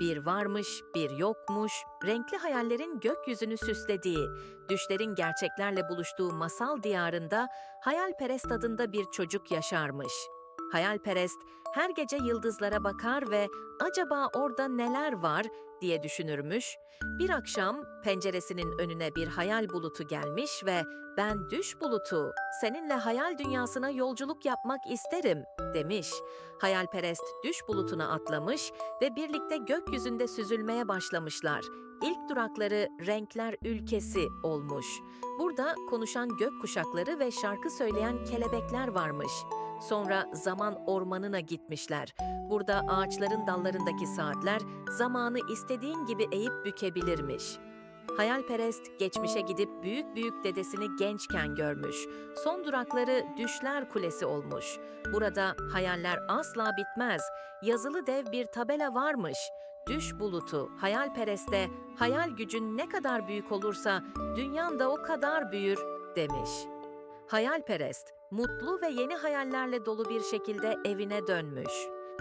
Bir varmış, bir yokmuş, renkli hayallerin gökyüzünü süslediği, düşlerin gerçeklerle buluştuğu masal diyarında hayalperest adında bir çocuk yaşarmış. Hayalperest her gece yıldızlara bakar ve acaba orada neler var diye düşünürmüş. Bir akşam penceresinin önüne bir hayal bulutu gelmiş ve ben düş bulutu, seninle hayal dünyasına yolculuk yapmak isterim demiş. Hayalperest düş bulutuna atlamış ve birlikte gökyüzünde süzülmeye başlamışlar. İlk durakları renkler ülkesi olmuş. Burada konuşan gök kuşakları ve şarkı söyleyen kelebekler varmış. Sonra zaman ormanına gitmişler. Burada ağaçların dallarındaki saatler zamanı istediğin gibi eğip bükebilirmiş. Hayalperest geçmişe gidip büyük büyük dedesini gençken görmüş. Son durakları Düşler Kulesi olmuş. Burada hayaller asla bitmez. Yazılı dev bir tabela varmış. Düş bulutu, hayalpereste, hayal gücün ne kadar büyük olursa dünyan da o kadar büyür demiş. Hayalperest, mutlu ve yeni hayallerle dolu bir şekilde evine dönmüş.